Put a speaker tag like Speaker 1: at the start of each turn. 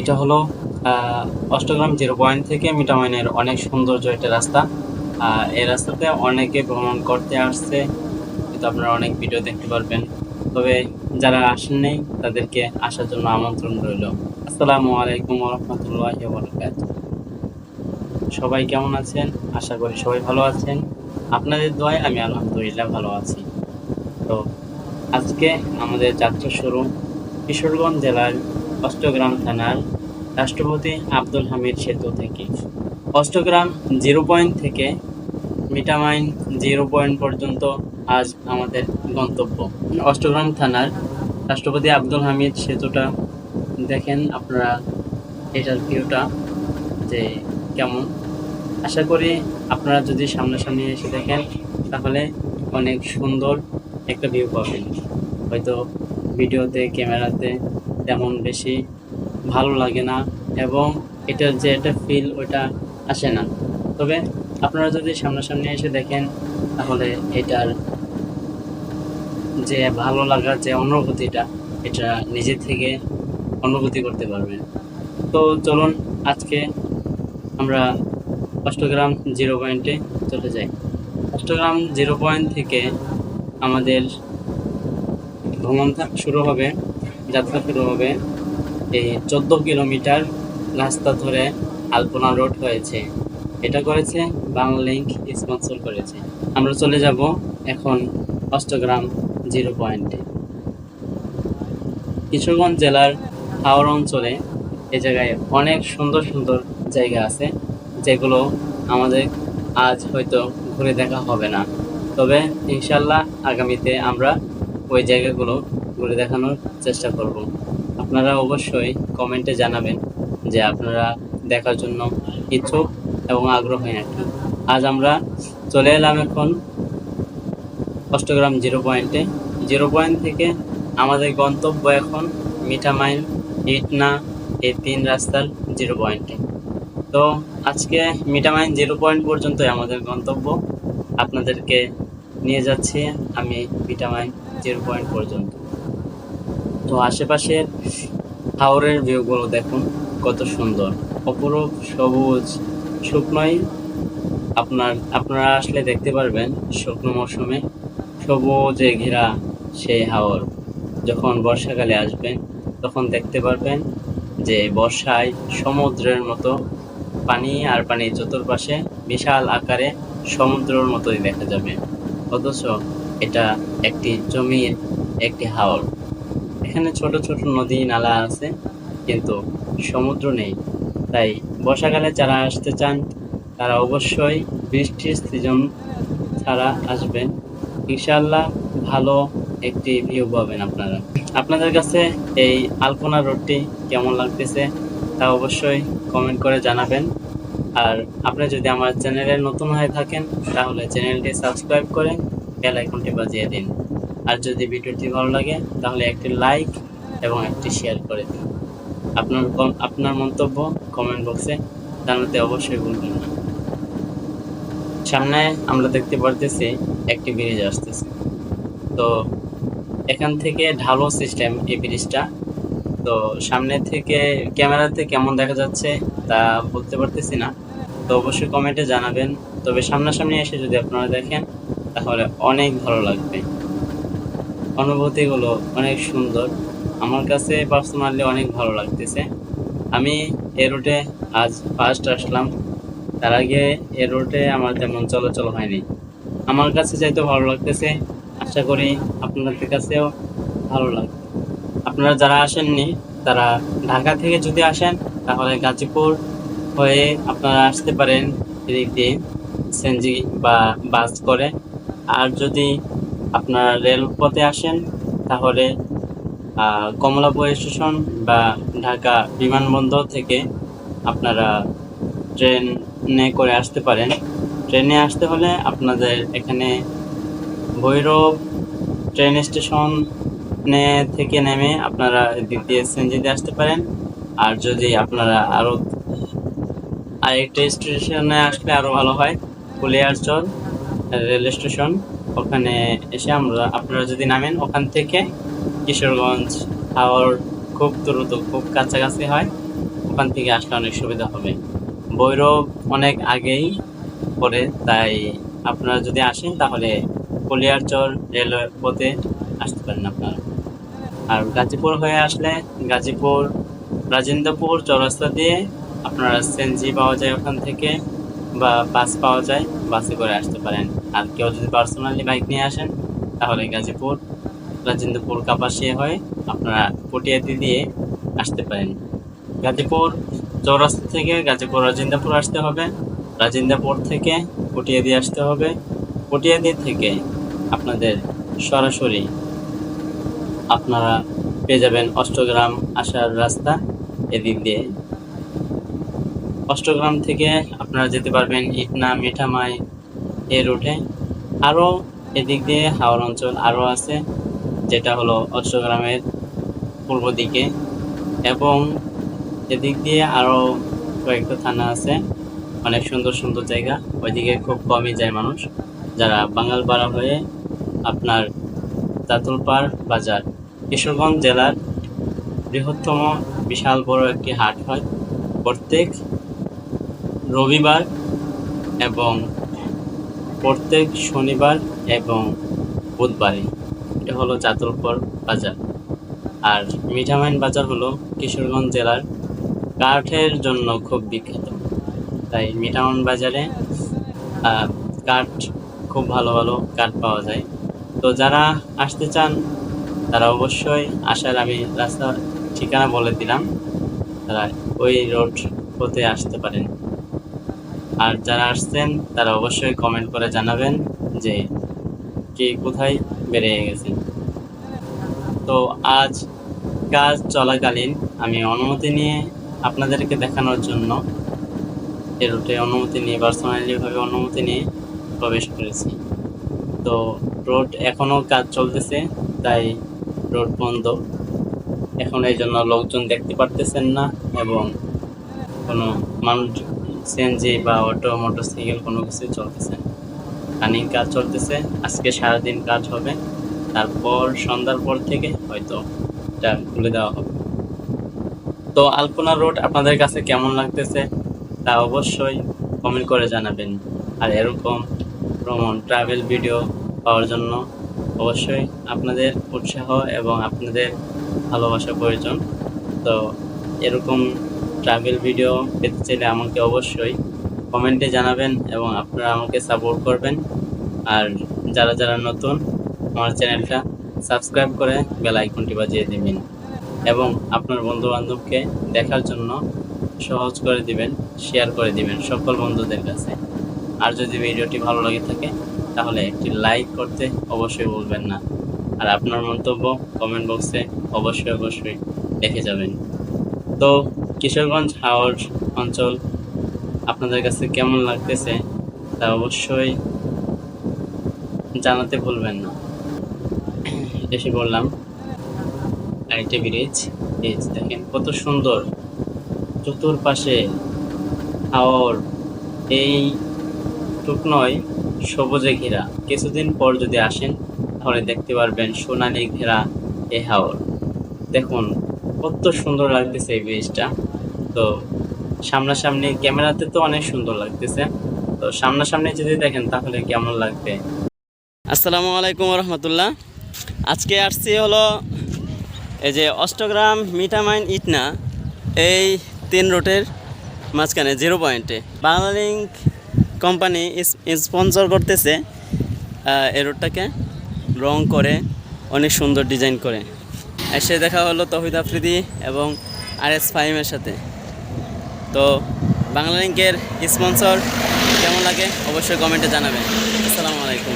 Speaker 1: এটা হলো Austagram zero point থেকে মিটামাইনের অনেক সৌন্দর্য একটা রাস্তা। এই রাস্তাতে অনেকে ভ্রমণ করতে আসছে, কিন্তু আপনারা অনেক ভিডিও দেখতে পারবেন। তবে যারা আসেন নেই, তাদেরকে আসার জন্য আমন্ত্রণ রইল। আসসালামু আলাইকুম রহমতুল্লাহ বরকাত সবাই কেমন আছেন? আশা করি সবাই ভালো আছেন। আপনাদের দোয়ায় আমি আলহামদুলিল্লাহ ভালো আছি। তো আজকে আমাদের যাত্রা শুরু কিশোরগঞ্জ জেলার অষ্টগ্রাম থানার রাষ্ট্রপতি আব্দুল হামিদ সেতু থেকে। অষ্টগ্রাম জিরো পয়েন্ট থেকে মিটামাইন জিরো পয়েন্ট পর্যন্ত আজ আমাদের গন্তব্য। অষ্টগ্রাম থানার রাষ্ট্রপতি আব্দুল হামিদ সেতুটা দেখেন আপনারা, এটার ভিউটা যে কেমন। আশা করি আপনারা যদি সামনাসামনি এসে দেখেন, তাহলে অনেক সুন্দর একটা ভিউ পাবেন। হয়তো ভিডিওতে, ক্যামেরাতে তেমন বেশি ভালো লাগে না এবং এটার যে একটা ফিল ওইটা আসে না। তবে আপনারা যদি সামনাসামনি এসে দেখেন, তাহলে এটার যে ভালো লাগার যে অনুভূতিটা, এটা নিজে থেকে অনুভূতি করতে পারবেন। তো চলুন আজকে আমরা অষ্টগ্রাম জিরো পয়েন্টে চলে যাই। অষ্টগ্রাম জিরো পয়েন্ট থেকে আমাদের ভ্রমণটা শুরু হবে যাত্রা শুরু হবে। এই চোদ্দ কিলোমিটার রাস্তা ধরে আলপনা রোড হয়েছে। এটা করেছে বাংলালিঙ্ক স্পন্সর করেছে। আমরা চলে যাব এখন অষ্টগ্রাম জিরো পয়েন্টে। কিশোরগঞ্জ জেলার হাওড় অঞ্চলে এ জায়গায় অনেক সুন্দর সুন্দর জায়গা আছে, যেগুলো আমাদের আজ হয়তো ঘুরে দেখা হবে না। তবে ইনশাল্লাহ আগামীতে আমরা ওই জায়গাগুলো ঘুরে দেখানোর চেষ্টা করব। আপনারা অবশ্যই কমেন্টে জানাবেন যে আপনারা দেখার জন্য ইচ্ছুক এবং আগ্রহী নাকি। আজ আমরা চলে এলাম এখন অষ্টগ্রাম জিরো পয়েন্টে জিরো পয়েন্ট থেকে আমাদের গন্তব্য এখন মিঠামাইল, ইটনা, এই তিন রাস্তার জিরো পয়েন্টে তো আজকে মিঠামাইন জিরো পয়েন্ট পর্যন্ত আমাদের গন্তব্য। আপনাদেরকে নিয়ে যাচ্ছি আমি মিঠামাইন জিরো পয়েন্ট পর্যন্ত। তো আশেপাশের হাওরের ভিউগুলো দেখুন, কত সুন্দর। অপরূপ, সবুজ, শুকনোই আপনার, আপনারা আসলে দেখতে পারবেন শুকনো মৌসুমে সবুজে ঘেরা সেই হাওর। যখন বর্ষাকালে আসবেন, তখন দেখতে পারবেন যে বর্ষায় সমুদ্রের মতো পানি আর পানির চতুর্পাশে বিশাল আকারে সমুদ্রের মতোই দেখা যাবে। অথচ এটা একটি জমির একটি হাওর। এখানে ছোট ছোট নদী, নালা আছে, কিন্তু সমুদ্র নেই। তাই বর্ষাকালে যারা আসতে চান, তারা অবশ্যই বৃষ্টির সিজন ছাড়া আসবেন। ইনশাল্লাহ ভালো একটি ভিউ পাবেন আপনারা। আপনাদের কাছে এই আলপনা রোডটি কেমন লাগতেছে, তা অবশ্যই কমেন্ট করে জানাবেন। আর আপনি যদি আমার চ্যানেলে নতুন হয়ে থাকেন, তাহলে চ্যানেলটি সাবস্ক্রাইব করে বেল আইকনটি বাজিয়ে দিন। আর যদি ভিডিওটি ভালো লাগে, তাহলে একটি লাইক এবং একটি শেয়ার করে দিন। আপনার আপনার মন্তব্য কমেন্ট বক্সে জানাতে অবশ্যই ভুলবেন না। সামনে আমরা দেখতে পারতেছি একটি ব্রিজ আসতেছে। তো এখান থেকে ঢালো সিস্টেম এই ব্রিজটা। তো সামনে থেকে ক্যামেরাতে কেমন দেখা যাচ্ছে তা বলতে পারতেছি না। তো অবশ্যই কমেন্টে জানাবেন। তবে সামনাসামনি এসে যদি আপনারা দেখেন, তাহলে অনেক ভালো লাগবে। অনুভূতিগুলো অনেক সুন্দর। আমার কাছে পার্সোনালি অনেক ভালো লাগতেছে। আমি এ রুটে আজ ফার্স্ট আসলাম। তার আগে এ রুটে আমার তেমন চলাচল হয়নি। আমার কাছে যাইতে ভালো লাগতেছে। আশা করি আপনাদের কাছেও ভালো লাগবে আপনারা যারা আসেননি, তারা ঢাকা থেকে যদি আসেন, তাহলে গাজীপুর হয়ে আপনারা আসতে পারেন এদিক দিয়ে, সেনজি বা বাস করে। আর যদি আপনারা রেলপথে আসেন, তাহলে কমলাপুর স্টেশন বা ঢাকা বিমানবন্দর থেকে আপনারা ট্রেনে করে আসতে পারেন। ট্রেনে আসতে হলে আপনাদের এখানে ভৈরব ট্রেন স্টেশনে থেকে নেমে আপনারা দ্বিতীয় দিয়ে সেনজিতে আসতে পারেন। আর যদি আপনারা আরও আরেকটা স্টেশনে আসলে আরও ভালো হয় কুলিয়ারচর রেল স্টেশন। ওখানে এসে আমরা, আপনারা যদি নামেন, ওখান থেকে কিশোরগঞ্জ হাওড় খুব দ্রুত, খুব কাছাকাছি হয়, ওখান থেকে আসলে অনেক সুবিধা হবে। ভৈরব অনেক আগেই পড়ে, তাই আপনারা যদি আসেন, তাহলে কলিয়ারচর রেলওয়ে পথে আসতে পারেন আপনারা। আর গাজীপুর হয়ে আসলে গাজীপুর, রাজেন্দ্রপুর চৌরাস্তা দিয়ে আপনারা সেনজি পাওয়া যায় ওখান থেকে, বা বাস পাওয়া যায়, বাসে করে আসতে পারেন। আর কেউ যদি পার্সোনালি বাইক নিয়ে আসেন, তাহলে গাজীপুর, রাজেন্দ্রপুর, কাপাসিয়া হয়ে আপনারা পটিয়াদি দিয়ে আসতে পারেন। গাজীপুর চৌরাস্তা থেকে গাজীপুর, রাজেন্দ্রপুর আসতে হবে। রাজেন্দ্রপুর থেকে পটিয়াদি আসতে হবে। পটিয়াদি থেকে আপনাদের সরাসরি আপনারা পেয়ে যাবেন অষ্টগ্রাম আসার রাস্তা এদিক দিয়ে। অষ্টগ্রাম থেকে আপনারা যেতে পারবেন ইটনা, মিঠামাই এ রুটে। আরও এদিক দিয়ে হাওড় অঞ্চল আরও আছে, যেটা হলো অশ্বগ্রামের পূর্ব দিকে। এবং এদিক দিয়ে আরও কয়েকটা থানা আছে, অনেক সুন্দর সুন্দর জায়গা। ওইদিকে খুব কমই যায় মানুষ। যারা বাঙালপাড়া হয়ে আপনার তাতুলপাড় বাজার, কিশোরগঞ্জ জেলার বৃহত্তম বিশাল বড় একটি হাট হয়। প্রত্যেক রবিবার এবং প্রত্যেক শনিবার এবং বুধবারে এটা হলো চাতুলপুর বাজার। আর মিঠামাইন বাজার হলো কিশোরগঞ্জ জেলার কাঠের জন্য খুব বিখ্যাত। তাই মিঠামাইন বাজারে কাঠ, খুব ভালো ভালো কাঠ পাওয়া যায়। তো যারা আসতে চান, তারা অবশ্যই আসার আমি রাস্তা ঠিকানা বলে দিলাম। তারা ওই রোড পথে আসতে পারেন। আর যারা আসছেন, তারা অবশ্যই কমেন্ট করে জানাবেন যে কে কোথায় বেরিয়ে গেছেন তো আজ কাজ চলাকালীন আমি অনুমতি নিয়ে আপনাদেরকে দেখানোর জন্য এ রুটে অনুমতি নিয়ে পার্সোনালিভাবে অনুমতি নিয়ে প্রবেশ করেছি। তো রোড এখনও কাজ চলতেছে, তাই রোড বন্ধ। এখন এই জন্য লোকজন দেখতে পারতেছেন না এবং কোনো মানুষ সিএনজি বা অটো, মোটরসাইকেল কোনো কিছু চলতেছে রানিং কাজ চলতেছে, আজকে সারাদিন কাজ হবে, তারপর সন্ধ্যার পর থেকে হয়তো এটা খুলে দেওয়া হবে। তো আলপনা রোড আপনাদের কাছে কেমন লাগতেছে তা অবশ্যই কমেন্ট করে জানাবেন। আর এরকম ভ্রমণ ট্রাভেল ভিডিও পাওয়ার জন্য অবশ্যই আপনাদের উৎসাহ এবং আপনাদের ভালোবাসা প্রয়োজন। তো এরকম ট্রাভেল ভিডিও পেতে চাইলে আমাকে অবশ্যই কমেন্টে জানাবেন এবং আপনারা আমাকে সাপোর্ট করবেন। আর যারা যারা নতুন আমার চ্যানেলটা সাবস্ক্রাইব করে বেল আইকনটি বাজিয়ে দিবেন এবং আপনার বন্ধু বান্ধবকে দেখার জন্য সহজ করে দিবেন শেয়ার করে দিবেন সকল বন্ধুদের কাছে। আর যদি ভিডিওটি ভালো লাগে থাকে, তাহলে একটি লাইক করতে অবশ্যই ভুলবেন না। আর আপনার মন্তব্য কমেন্ট বক্সে অবশ্যই অবশ্যই দেখে যাবেন। তো কিশোরগঞ্জ হাওড় অঞ্চল আপনাদের কাছে কেমন লাগতেছে তা অবশ্যই জানাতে ভুলবেন না। এসে বললাম আরেকটি ব্রিজ ব্রিজ দেখেন, কত সুন্দর চতুর্পাশে হাওড় এই টুকনয় সবুজে ঘেরা। কিছুদিন পর যদি আসেন, তাহলে দেখতে পারবেন সোনালি ঘেরা এ হাওড় দেখুন, কত সুন্দর লাগতেছে এই ব্রিজটা তো সামনাসামনি ক্যামেরাতে তো অনেক সুন্দর লাগতেছে। তো সামনাসামনি যদি দেখেন তাহলে কেমন লাগবে? আসসালামু আলাইকুম রহমতুল্লাহ। আজকে আসছি হলো এই যে অষ্টগ্রাম মিঠামাইন ইটনা, এই তিন রুটের মাঝখানে, জিরো পয়েন্টে। বাংলালিঙ্ক কোম্পানি স্পন্সর করতেছে এই রোডটাকে রং করে, অনেক সুন্দর ডিজাইন করে। এসে দেখা হলো তহিদ আফ্রিদি এবং আর এস ফাহিমের সাথে। তো বাংলালিঙ্কের স্পন্সর কেমন লাগে অবশ্যই কমেন্টে জানাবেন। আসসালামু আলাইকুম।